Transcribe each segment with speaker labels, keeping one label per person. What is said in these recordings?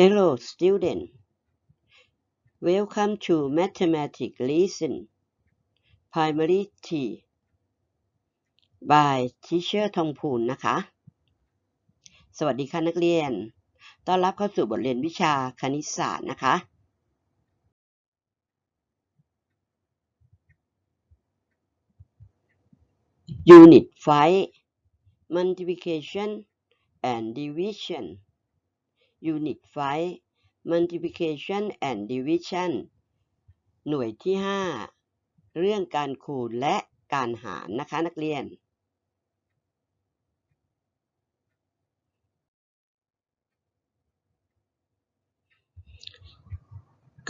Speaker 1: Hello, student. Welcome to Mathematics Lesson Primary T by Teacher ทองพูนนะคะ สวัสดีค่ะนักเรียน ต้อนรับเข้าสู่บทเรียนวิชาคณิตศาสตร์นะคะ Unit 5 Multiplication and Division Unit 5 Multiplication and Division หน่วยที่ 5 เรื่องการคูณและการหารนะคะนักเรียน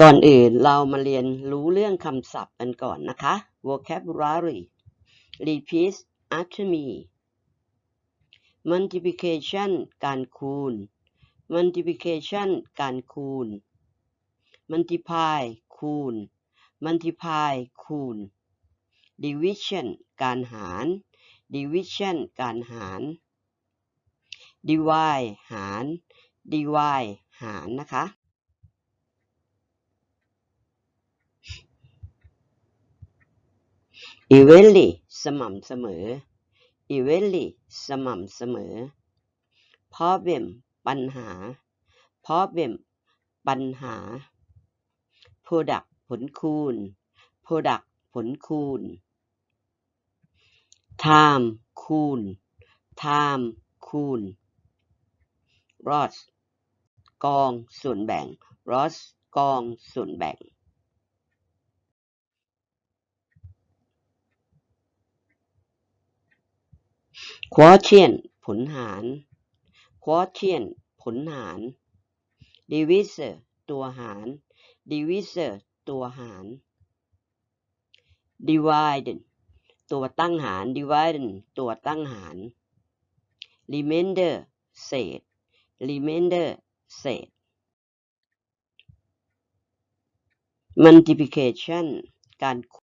Speaker 1: ก่อนอื่นเรามาเรียนรู้เรื่องคำศัพท์กันก่อนนะคะ vocabulary repeat after me multiplication การคูณ multiplication การคูณ multiply คูณ multiply คูณ division การหาร division การหาร divide หาร divide หารนะคะ evenly สม่ำเสมอ evenly สม่ำเสมอ problem ปัญหา problem ปัญหา product ผลคูณ product ผลคูณ time คูณ time คูณ loss กองส่วนแบ่ง loss กองส่วนแบ่ง quotient ผลหาร quotient ผลหาร divisor ตัวหาร divisor ตัวหาร divide ตัวตั้งหาร divide ตัวตั้งหาร remainder เศษ remainder เศษ multiplication การคูณ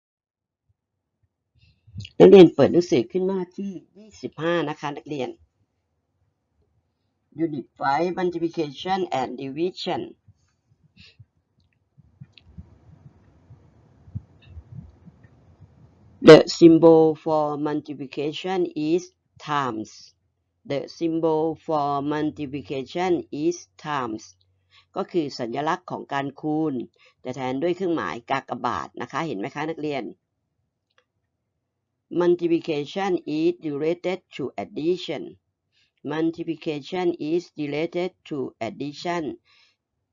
Speaker 1: นักเรียนเปิดหนังสือขึ้นหน้าที่ 25 นะคะ นักเรียน Unit 5 Multiplication and Division The symbol for multiplication is times The symbol for multiplication is times ก็คือสัญลักษณ์ของการคูณ แต่แทนด้วยเครื่องหมายกากบาทนะคะ เห็นไหมคะนักเรียน Multiplication is related to addition Multiplication is related to addition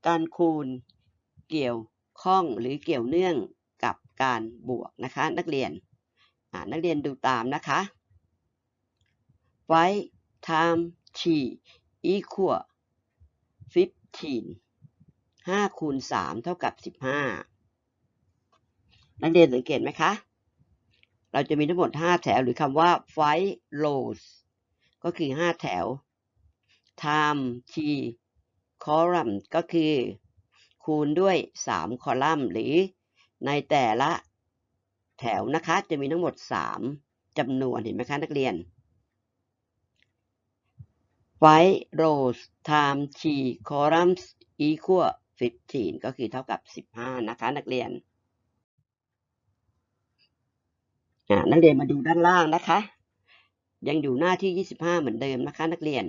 Speaker 1: การคูณเกี่ยวข้องหรือเกี่ยวเนื่องกับการบวกนะคะ นักเรียนนักเรียนดูตามนะคะ5 times 3 equal 15 5คูณ3เท่ากับ 15 นักเรียนสังเกตไหมคะ เราจะมีทั้งหมด 5 แถวหรือคำว่า five rows ก็คือ 5 แถว time t column ก็คือ คูณด้วย 3 คอลัมน์ หรือในแต่ละแถวนะคะ จะมีทั้งหมด 3จำนวนเห็นไหมคะ นักเรียน five rows time t columns equal 15 ก็คือเท่ากับ 15 นะคะ นักเรียนนักเรียนมาดูด้านล่างนะคะ ยังอยู่หน้าที่ 25 เหมือนเดิมนะคะนักเรียน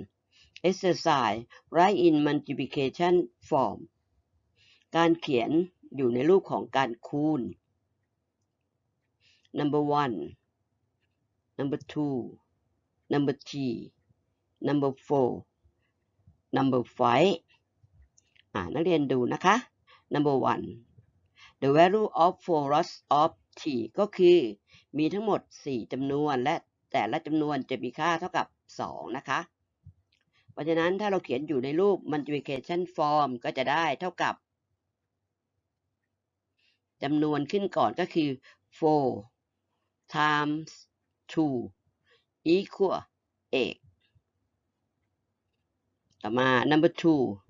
Speaker 1: exercise write in multiplication form การเขียนอยู่ในรูปของการคูณ number one number two number three number four number five อ่านักเรียนดูนะคะ number one the value of four lots of t ก็คือมีทั้งหมด 4จำนวนและ แต่ละจำนวนจะมีค่าเท่ากับ 2 นะคะ เพราะฉะนั้นถ้าเราเขียนอยู่ในรูป multiplication form ก็จะได้เท่ากับจำนวนขึ้นก่อนก็คือ 4 times 2 equal 8ต่อมา number 2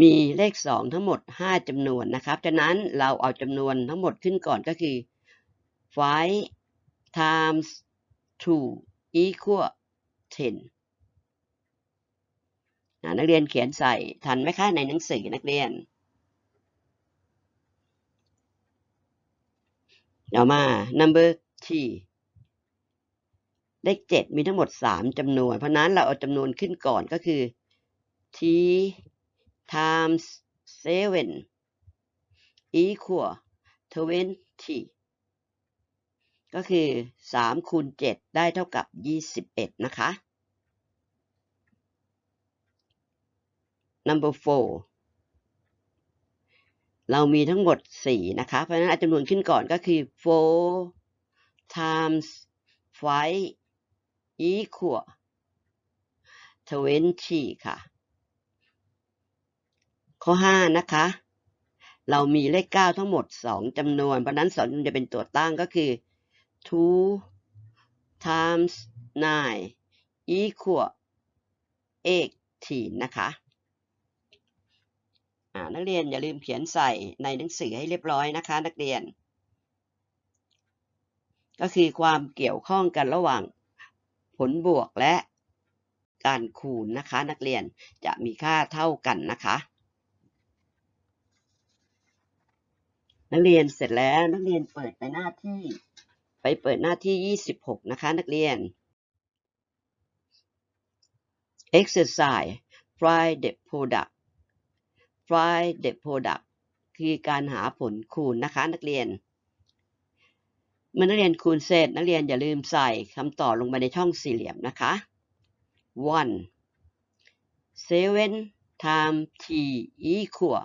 Speaker 1: มีเลข 2 ทั้งหมด 5จำนวนนะครับ ฉะนั้นเราเอาจำนวนทั้งหมดขึ้นก่อนก็คือ 5 times 2 equal 10อ่านักเรียนเขียนใส่ทันไหมคะในหนังสือนักเรียนเดี๋ยวมา number t เลขเจ็ดมีทั้งหมดสามจำนวน เพราะนั้นเราเอาจำนวนขึ้นก่อนก็คือ t times seven equal twenty ก็คือสามคูณเจ็ดได้เท่ากับยี่สิบเอ็ดนะคะ number four เรามีทั้งหมดสี่นะคะ เพราะฉะนั้นจำนวนขึ้นก่อนก็คือ four times five equal twenty ค่ะ ข้อห้านะคะ เรามีเลขเก้าทั้งหมดสองจำนวน เพราะนั้นสองจำนวนจะเป็นตัวตั้งก็คือ two times nine equal eighteen นะคะนักเรียนอย่าลืมเขียนใส่ในหนังสือให้เรียบร้อยนะคะ นักเรียน ก็คือความเกี่ยวข้องกันระหว่างผลบวกและการคูณนะคะ นักเรียนจะมีค่าเท่ากันนะคะ นักเรียนเสร็จแล้วนักเรียนเปิดไปหน้าที่ ไปเปิดหน้าที่ 26 นะคะ นักเรียน exercise find the product find the product คือการหาผลคูณนะคะ นักเรียน เมื่อนักเรียนคูณเสร็จนักเรียนอย่าลืมใส่คำตอบลงไปในช่องสี่เหลี่ยมนะคะ one seven times t equal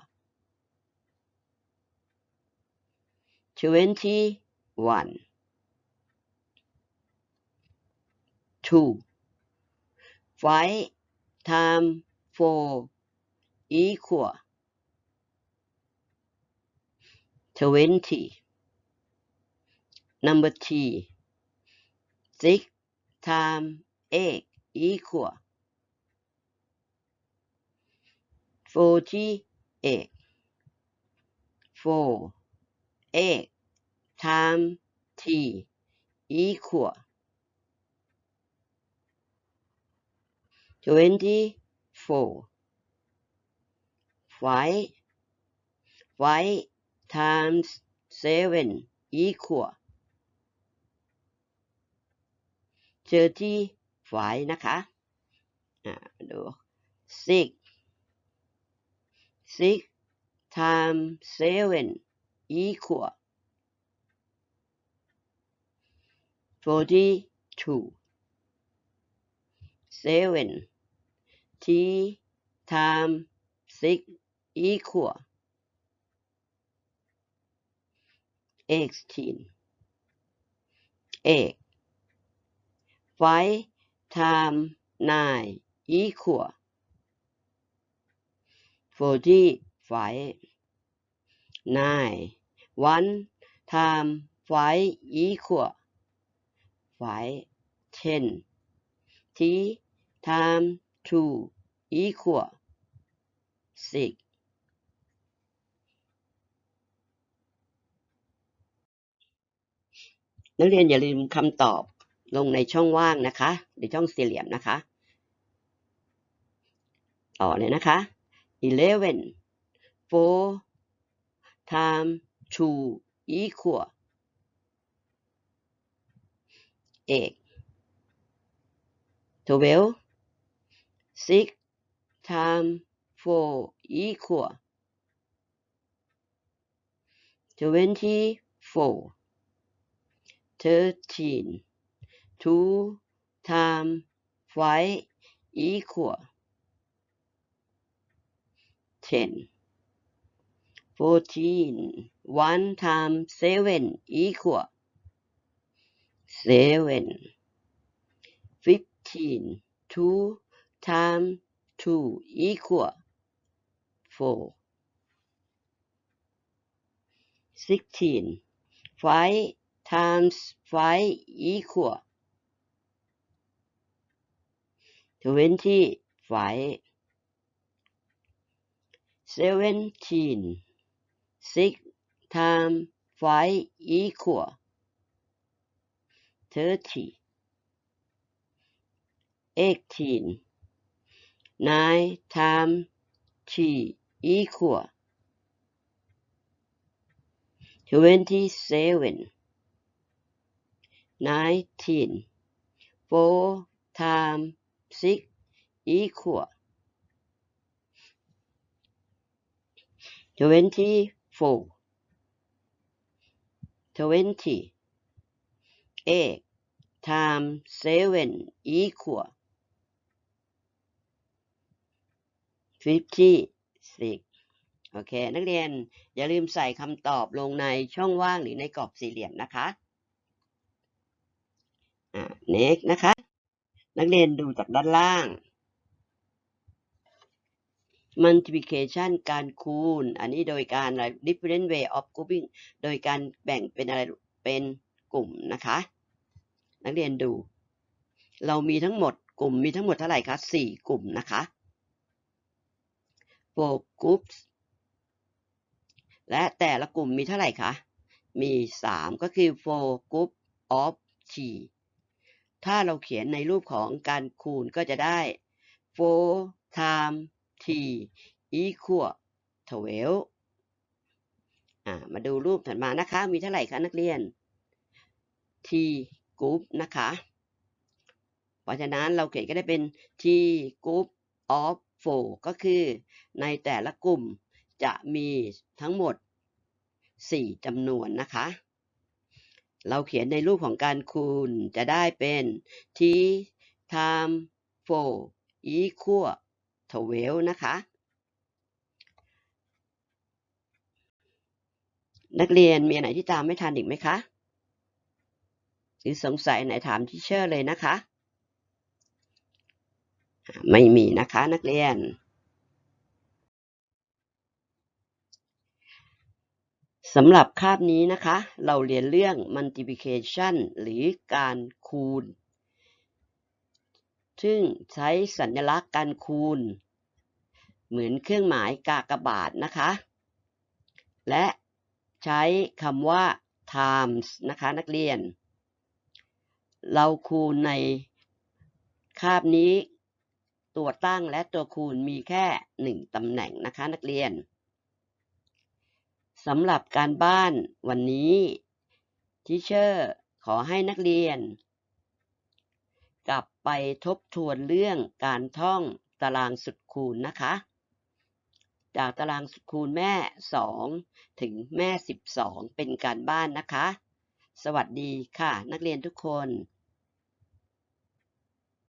Speaker 1: twenty one two. Five times four equal twenty. Number t six times eight equal forty eight four eight times t equal twenty four five five times seven equal thirty five นะคะอ่าดู six six times seven equal forty two seven t times six equal eighteen eight five times nine equal forty five nine one times five equal five ten t times two equal six นักเรียนอย่าลืมคำตอบลงในช่องว่างนะคะ หรือช่องสี่เหลี่ยมนะคะ ต่อเลยนะคะ eleven four times two equal eight twelve six times four equal. Twenty-four. twenty four thirteen. Two times five equal. Ten. fourteen. One times seven equal. Seven. Fifteen. Two times two equal four sixteen five times five equal twenty five seventeen six times five equal thirty eighteen nine times three equal twenty-seven. Nineteen four times six equal twenty-four. Twenty. Eight. Times seven equal fifty six โอเค นักเรียนอย่าลืมใส่คำตอบลงในช่องว่างหรือในกรอบสี่เหลี่ยมนะคะอ่า next นะคะ นักเรียนดูจากด้านล่าง multiplication การคูณ อันนี้โดยการอะไร different way of grouping โดยการแบ่งเป็นอะไร เป็นกลุ่มนะคะ นักเรียนดู เรามีทั้งหมดกลุ่มมีทั้งหมดเท่าไหร่คะสี่กลุ่มนะคะ four groups และแต่ละกลุ่มมีเท่าไหร่คะ มีสามก็คือ four group of t ถ้าเราเขียนในรูปของการคูณก็จะได้ four times t equal 12อ่ามาดูรูปถัดมานะคะ มีเท่าไหร่คะนักเรียน t group นะคะ เพราะฉะนั้นเราเขียนก็ได้เป็น t group of 4ก็คือในแต่ละกลุ่มจะมีทั้งหมด 4จำนวนนะคะ เราเขียนในรูปของการคูณจะได้เป็น t times 4 equal 12นะคะ นักเรียนมีอันไหนที่ตามไม่ทันอีกไหมคะ หรือสงสัยไหนถามที่เชอร์เลยนะคะ ไม่มีนะคะนักเรียน สำหรับคาบนี้นะคะ เราเรียนเรื่อง multiplication หรือการคูณ ซึ่งใช้สัญลักษณ์การคูณ เหมือนเครื่องหมายกากบาทนะคะ และใช้คำว่า times นะคะนักเรียน เราคูณในคาบนี้ ตัวตั้งและตัวคูณมีแค่หนึ่งตำแหน่งนะคะนักเรียนสำหรับการบ้านวันนี้ทิเชอร์ขอให้นักเรียน กลับไปทบทวนเรื่องการท่องตารางสุดคูณนะคะ จากตารางสุดคูณแม่ 2 ถึงแม่ 12 เป็นการบ้านนะคะ สวัสดีค่ะนักเรียนทุกคน